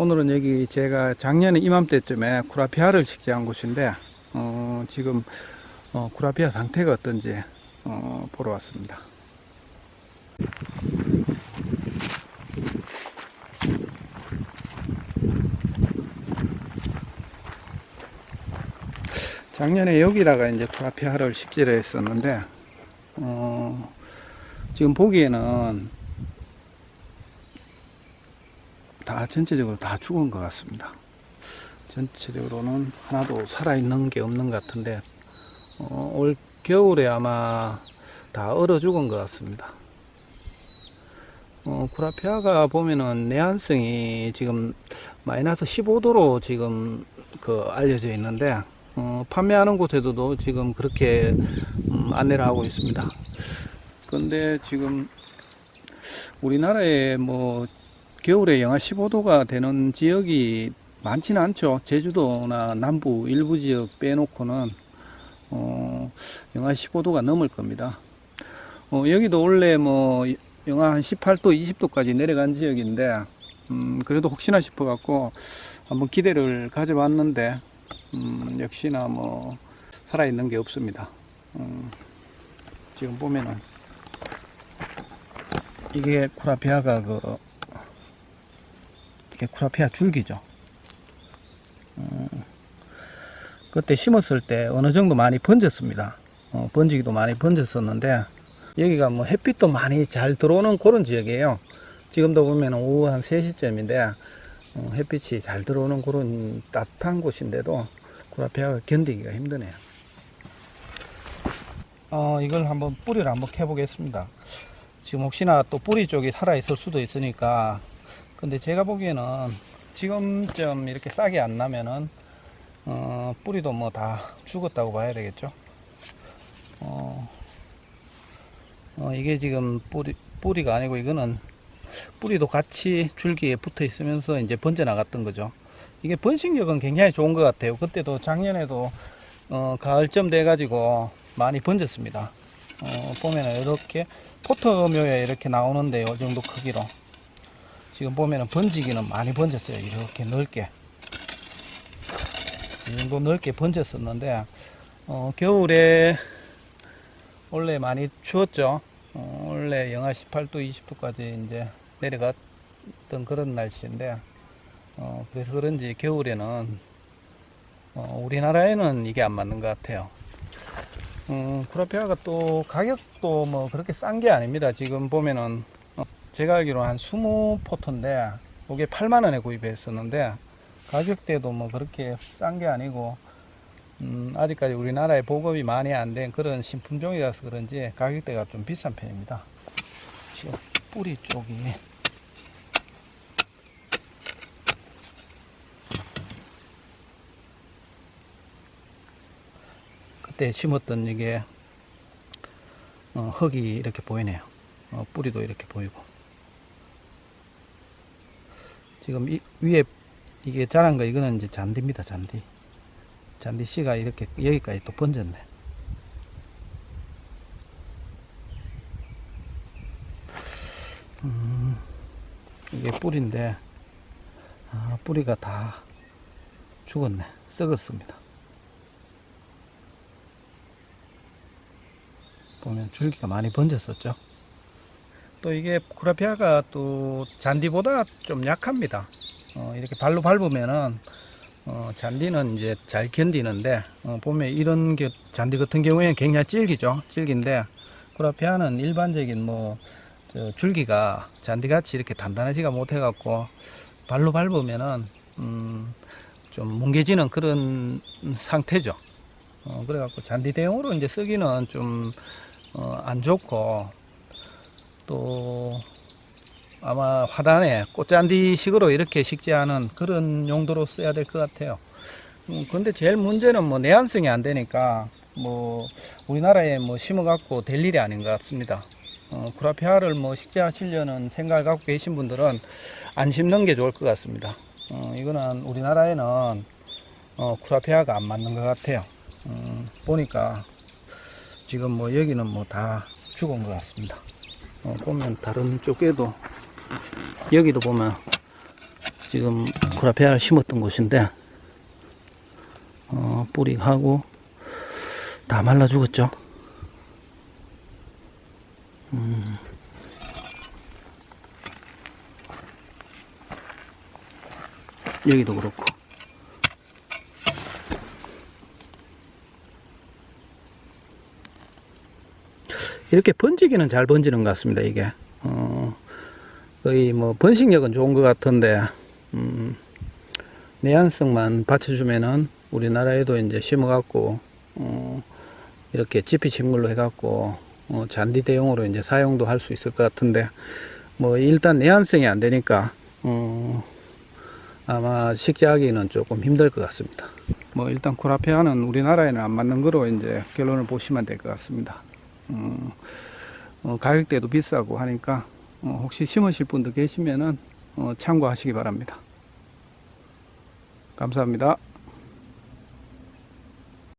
오늘은 여기 제가 작년에 이맘때쯤에 쿠라피아를 식재한 곳인데 어, 지금 어, 쿠라피아 상태가 어떤지 어, 보러 왔습니다. 작년에 여기다가 이제 쿠라피아를 식재를 했었는데 어, 지금 보기에는 다 전체적으로 다 죽은 것 같습니다. 전체적으로는 하나도 살아있는 게 없는 것 같은데 어, 올 겨울에 아마 다 얼어 죽은 것 같습니다. 어, 쿠라피아가 보면은 내한성이 지금 마이너스 15도로 지금 그 알려져 있는데 어, 판매하는 곳에도 지금 그렇게 음, 안내를 하고 있습니다. 근데 지금 우리나라에 뭐 겨울에 영하 15도가 되는 지역이 많지는 않죠. 제주도나 남부 일부 지역 빼놓고는 어, 영하 15도가 넘을 겁니다. 어, 여기도 원래 뭐 영하 한 18도, 20도까지 내려간 지역인데 음, 그래도 혹시나 싶어 갖고 한번 기대를 가져봤는데 음, 역시나 뭐 살아있는 게 없습니다. 음, 지금 보면은 이게 쿠라피아가 그 이게 쿠라피아 줄기죠. 음, 그때 심었을 때 어느 정도 많이 번졌습니다. 어, 번지기도 많이 번졌었는데 여기가 뭐 햇빛도 많이 잘 들어오는 그런 지역이에요. 지금도 보면 오후 한 3시쯤인데 어, 햇빛이 잘 들어오는 그런 따뜻한 곳인데도 쿠라피아가 견디기가 힘드네요. 어, 이걸 한번 뿌리를 한번 캐보겠습니다. 지금 혹시나 또 뿌리 쪽이 살아 있을 수도 있으니까 근데 제가 보기에는 지금쯤 이렇게 싹이 안 나면은 어, 뿌리도 뭐 다 죽었다고 봐야 되겠죠. 어, 어, 이게 지금 뿌리 뿌리가 아니고 이거는 뿌리도 같이 줄기에 붙어 있으면서 이제 번져 나갔던 거죠. 이게 번식력은 굉장히 좋은 것 같아요. 그때도 작년에도 어, 가을쯤 돼 가지고 많이 번졌습니다. 어, 보면은 이렇게 포터묘에 이렇게 나오는데 이 정도 크기로 지금 보면은 번지기는 많이 번졌어요. 이렇게 넓게 이 정도 넓게 번졌었는데 어, 겨울에 원래 많이 추웠죠. 어, 원래 영하 18도, 20도까지 이제 내려갔던 그런 날씨인데 어, 그래서 그런지 겨울에는 어, 우리나라에는 이게 안 맞는 것 같아요. 음, 쿠라피아가 또 가격도 뭐 그렇게 싼 게 아닙니다. 지금 보면은 어, 제가 알기로 한 20포트인데 이게 8만 원에 구입했었는데 가격대도 뭐 그렇게 싼 게 아니고 음, 아직까지 우리나라에 보급이 많이 안 된 그런 신품종이라서 그런지 가격대가 좀 비싼 편입니다. 뿌리 쪽이 그때 심었던 이게 어, 흙이 이렇게 보이네요. 어, 뿌리도 이렇게 보이고 지금 이, 위에 이게 자란 거 이거는 이제 잔디입니다. 잔디. 잔디 씨가 이렇게 여기까지 또 번졌네. 음, 이게 뿌리인데 아, 뿌리가 다 죽었네. 썩었습니다. 보면 줄기가 많이 번졌었죠. 또 이게 쿠라피아가 또 잔디보다 좀 약합니다. 어, 이렇게 발로 밟으면은 어, 잔디는 이제 잘 견디는데 어, 보면 이런 게 잔디 같은 경우에는 굉장히 질기죠. 질긴데 쿠라피아는 일반적인 뭐저 줄기가 잔디같이 이렇게 단단하지가 못해갖고 발로 밟으면은 음, 좀 뭉개지는 그런 상태죠. 어, 그래갖고 잔디 대용으로 이제 쓰기는 좀 어, 안 좋고 또 아마 화단에 꽃잔디식으로 이렇게 식재하는 그런 용도로 써야 될 것 같아요. 음, 근데 제일 문제는 뭐 내한성이 안 되니까 뭐 우리나라에 뭐 심어갖고 될 일이 아닌 것 같습니다. 어, 쿠라피아를 뭐 식재하시려는 생각을 갖고 계신 분들은 안 심는 게 좋을 것 같습니다. 어, 이거는 우리나라에는 어, 쿠라피아가 안 맞는 것 같아요. 음, 보니까 지금 뭐 여기는 뭐 다 죽은 것 같습니다. 어, 보면 다른 쪽에도 여기도 보면 지금 구라피아를 심었던 곳인데 어, 뿌리하고 다 말라 죽었죠. 음. 여기도 그렇고. 이렇게 번지기는 잘 번지는 것 같습니다, 이게. 어, 거의 뭐 번식력은 좋은 것 같은데, 음, 내한성만 받쳐주면은 우리나라에도 이제 심어갖고, 어, 이렇게 지피 식물로 해갖고, 어, 잔디 대용으로 이제 사용도 할 수 있을 것 같은데, 뭐 일단 내한성이 안 되니까, 어, 아마 식재하기는 조금 힘들 것 같습니다. 뭐 일단 코라페아는 우리나라에는 안 맞는 거로 이제 결론을 보시면 될 것 같습니다. 음, 어, 가격대도 비싸고 하니까 어, 혹시 심으실 분도 계시면은 어, 참고하시기 바랍니다. 감사합니다.